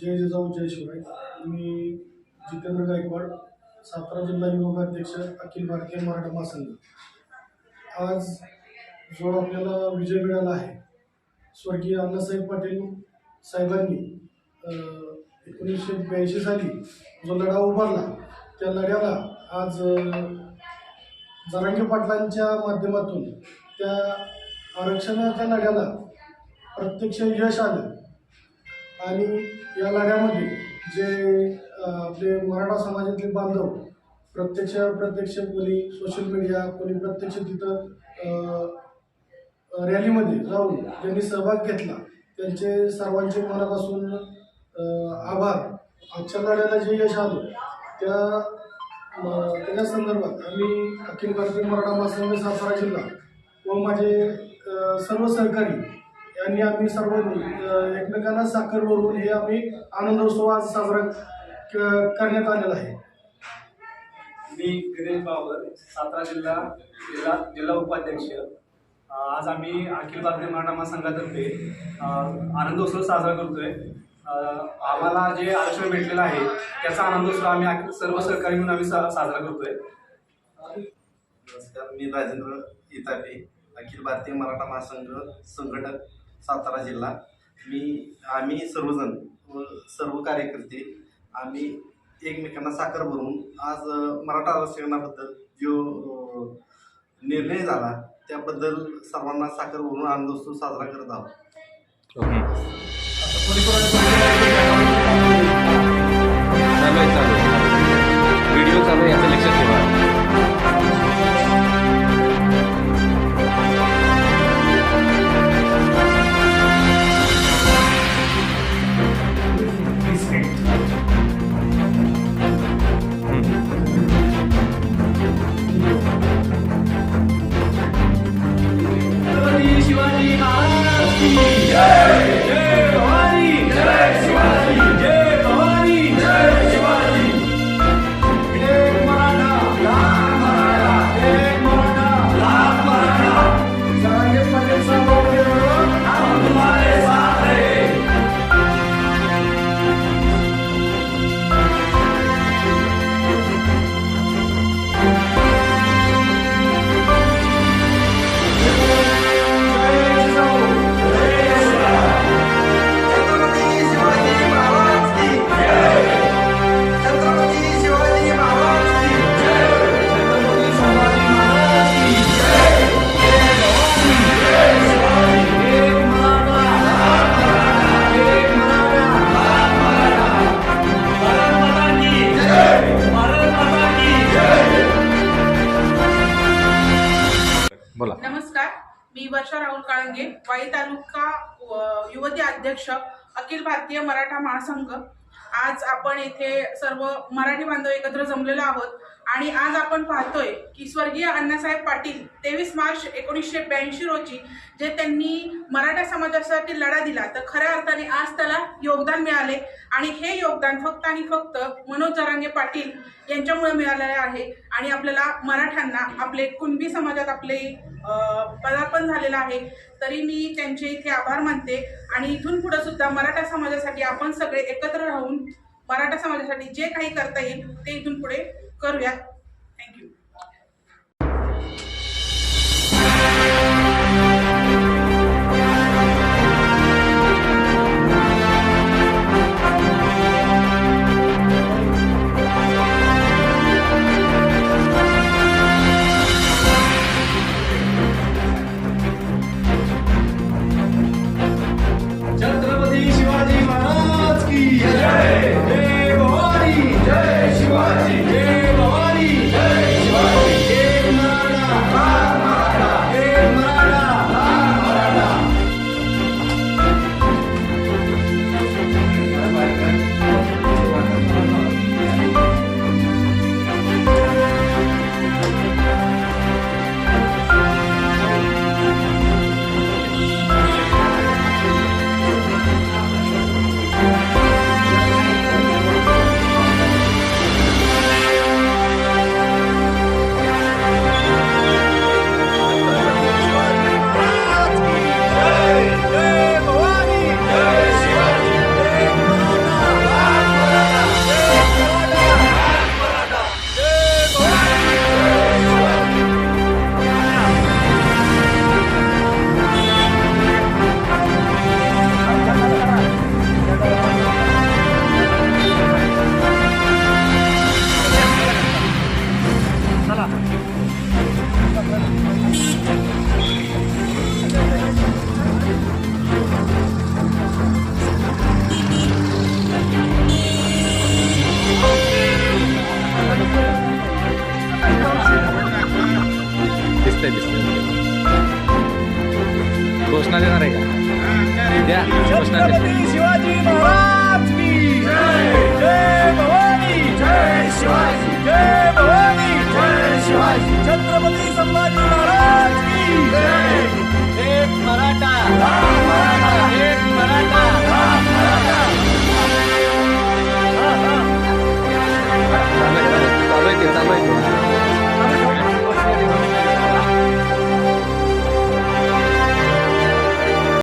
जय जिजाऊ जय शिवराय. मी जितेंद्र गायकवाड सातारा जिल्हा युवक अध्यक्ष अखिल भारतीय मराठा महासंघ. आज जो आपल्याला विजय मिळाला आहे. स्वर्गीय अण्णासाहेब पाटील साहेबांनी एकोणीसशे ब्याऐंशी साली जो लढा उभारला त्या लढ्याला आज अं, जरांगे पाटलांच्या माध्यमातून त्या आरक्षणाच्या लढ्याला प्रत्यक्ष यश आलं. आणि या लढ्यामध्ये जे आपले मराठा समाजातले बांधव प्रत्यक्ष प्रत्यक्ष कोणी सोशल मीडिया कोणी प्रत्यक्ष तिथं रॅलीमध्ये जाऊन त्यांनी सहभाग घेतला त्यांचे सर्वांचे मनापासून आभार. आजच्या लढ्याला जे यश आलं त्या त्याच्या संदर्भात आम्ही अखिल भारतीय मराठा महासंघ सातारा जिल्हा व माझे सर्व सहकारी यांनी आम्ही सर्वांनी एकमेकांना साखर भरून हे आम्ही आनंदोत्सव आज साजरा क- करण्यात आलेला आहे. मी गिरीश बाबर सातारा जिल्हा जिल्हा जिल्हा उपाध्यक्ष. आज आम्ही अखिल भारतीय मराठा महासंघातर्फे आनंदोत्सव साजरा करतोय. आम्हाला जे आरक्षण भेटलेलं आहे त्याचा आनंदोत्सव आम्ही सर्व सहकारी म्हणून आम्ही सा- साजरा करतोय. नमस्कार मी राजेंद्र इतापे अखिल भारतीय मराठा महासंघ संघटक. सातारा जिल्हा. मी आम्ही सर्वजण व सर्व कार्यकर्ते आम्ही एकमेकांना साखर भरून आज मराठा आरक्षणाबद्दल जो निर्णय झाला त्याबद्दल सर्वांना साखर भरून आनंदोत्सव साजरा करत आहोत. व्हिडिओ चालू याचं लक्षात ठेवा. मी वर्षा राहुल काळंगे वाई तालुका युवती अध्यक्ष अखिल भारतीय मराठा महासंघ. आज आपण येथे सर्व मराठी बांधव एकत्र जमलेलो आहोत आणि आज आपण पाहतोय की स्वर्गीय अण्णासाहेब पाटील तेवीस मार्च एकोणीसशे ब्याऐंशी रोजी जे त्यांनी मराठा समाजासाठी लढा दिला तर खऱ्या अर्थाने आज त्याला योगदान मिळाले आणि हे योगदान फक्त आणि फक्त मनोज जरांगे पाटील यांच्यामुळे मिळालेले आहे आणि आपल्याला मराठ्यांना आपले कुणबी समाजात आपले पदार्पण झालेलं आहे. तरी मी त्यांचे इथे आभार मानते. आणि इथून पुढे सुद्धा मराठा समाजासाठी आपण सगळे एकत्र राहून मराठा समाजासाठी जे काही करता येईल ते इथून पुढे करूया. थँक्यू दिसतंय दिसतंय घोषणा देणार आहे द्या घोषणा शिवाजी महाराज